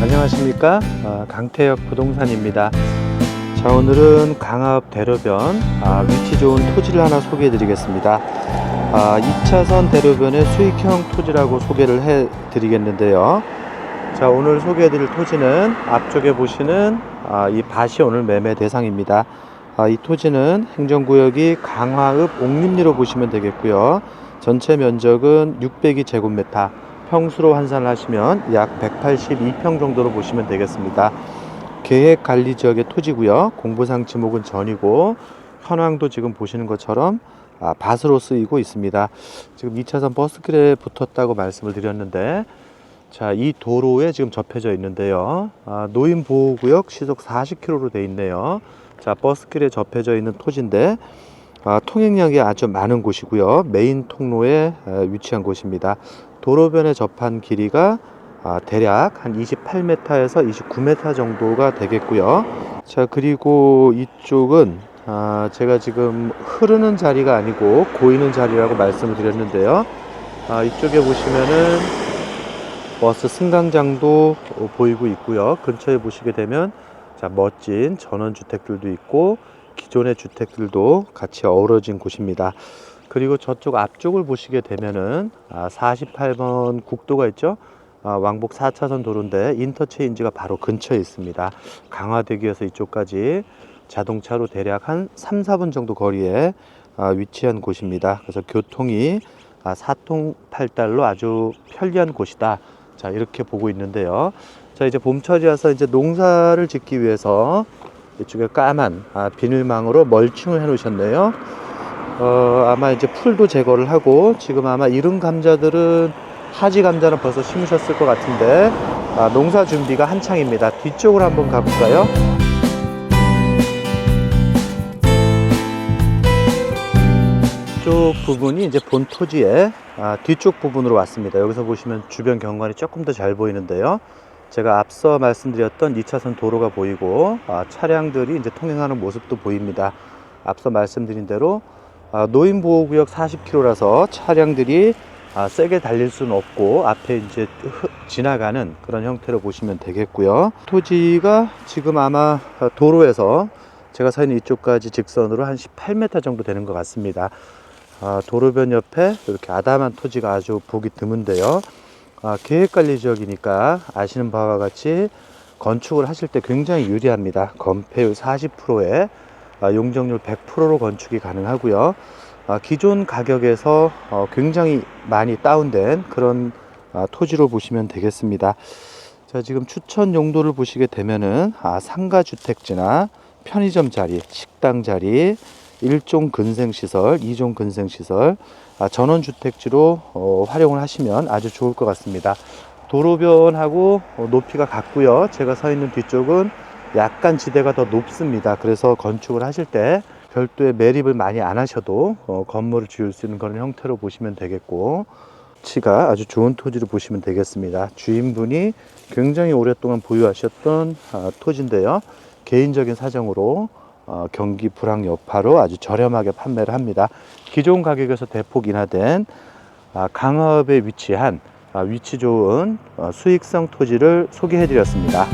안녕하십니까? 아, 강태혁 부동산입니다. 자 오늘은 강압 대로변 아, 위치 좋은 토지를 하나 소개해 드리겠습니다. 아, 2차선 대로변의 수익형 토지라고 소개를 해 드리겠는데요. 자 오늘 소개해 드릴 토지는 앞쪽에 보시는 아, 이 밭이 오늘 매매 대상입니다. 아, 이 토지는 행정구역이 강화읍 옥림리로 보시면 되겠고요. 전체 면적은 602제곱미터 평수로 환산을 하시면 약 182평 정도로 보시면 되겠습니다. 계획 관리 지역의 토지고요. 공부상 지목은 전이고 현황도 지금 보시는 것처럼 아, 밭으로 쓰이고 있습니다. 지금 2차선 버스길에 붙었다고 말씀을 드렸는데 자, 이 도로에 지금 접혀져 있는데요. 아, 노인 보호구역 시속 40km로 돼 있네요. 자, 버스길에 접혀져 있는 토지인데 아, 통행량이 아주 많은 곳이고요. 메인 통로에 에, 위치한 곳입니다. 도로변에 접한 길이가 아, 대략 한 28m에서 29m 정도가 되겠고요. 자, 그리고 이쪽은 아, 제가 지금 흐르는 자리가 아니고 고이는 자리라고 말씀을 드렸는데요. 아, 이쪽에 보시면은 버스 승강장도 어, 보이고 있고요. 근처에 보시게 되면 자, 멋진 전원주택들도 있고 기존의 주택들도 같이 어우러진 곳입니다. 그리고 저쪽 앞쪽을 보시게 되면은 아, 48번 국도가 있죠. 아, 왕복 4차선 도로인데 인터체인지가 바로 근처에 있습니다. 강화대교에서 이쪽까지 자동차로 대략 한 3, 4분 정도 거리에 아, 위치한 곳입니다. 그래서 교통이 아, 사통팔달로 아주 편리한 곳이다. 자, 이렇게 보고 있는데요. 자, 이제 봄철이라서 이제 농사를 짓기 위해서 이쪽에 까만 아, 비닐망으로 멀칭을 해 놓으셨네요. 어, 아마 이제 풀도 제거를 하고 지금 아마 이른 감자들은 하지 감자는 벌써 심으셨을 것 같은데 아, 농사 준비가 한창입니다. 뒤쪽으로 한번 가볼까요? 이쪽 부분이 이제 본 토지의 아, 뒤쪽 부분으로 왔습니다. 여기서 보시면 주변 경관이 조금 더 잘 보이는데요. 제가 앞서 말씀드렸던 2차선 도로가 보이고 아, 차량들이 이제 통행하는 모습도 보입니다. 앞서 말씀드린 대로 아, 노인보호구역 40km라서 차량들이 아, 세게 달릴 수는 없고 앞에 이제 흐- 지나가는 그런 형태로 보시면 되겠고요. 토지가 지금 아마 도로에서 제가 서 있는 이쪽까지 직선으로 한 18m 정도 되는 것 같습니다. 아, 도로변 옆에 이렇게 아담한 토지가 아주 보기 드문데요. 아, 계획관리 지역이니까 아시는 바와 같이 건축을 하실 때 굉장히 유리합니다. 건폐율 40%에 아, 용적률 100%로 건축이 가능하고요. 아, 기존 가격에서 어, 굉장히 많이 다운된 그런 아, 토지로 보시면 되겠습니다. 자, 지금 추천 용도를 보시게 되면은 아, 상가 주택지나 편의점 자리, 식당 자리, 일종 근생 시설, 이종 근생 시설, 아, 전원 주택지로 어, 활용을 하시면 아주 좋을 것 같습니다. 도로변하고 어, 높이가 같고요. 제가 서 있는 뒤쪽은 약간 지대가 더 높습니다. 그래서 건축을 하실 때 별도의 매립을 많이 안 하셔도 어, 건물을 지을 수 있는 그런 형태로 보시면 되겠고 치가 아주 좋은 토지로 보시면 되겠습니다. 주인분이 굉장히 오랫동안 보유하셨던 아, 토지인데요. 개인적인 사정으로 어, 경기 불황 여파로 아주 저렴하게 판매를 합니다. 기존 가격에서 대폭 인하된 아, 강화읍에 위치한 아, 위치 좋은 어, 수익성 토지를 소개해 드렸습니다.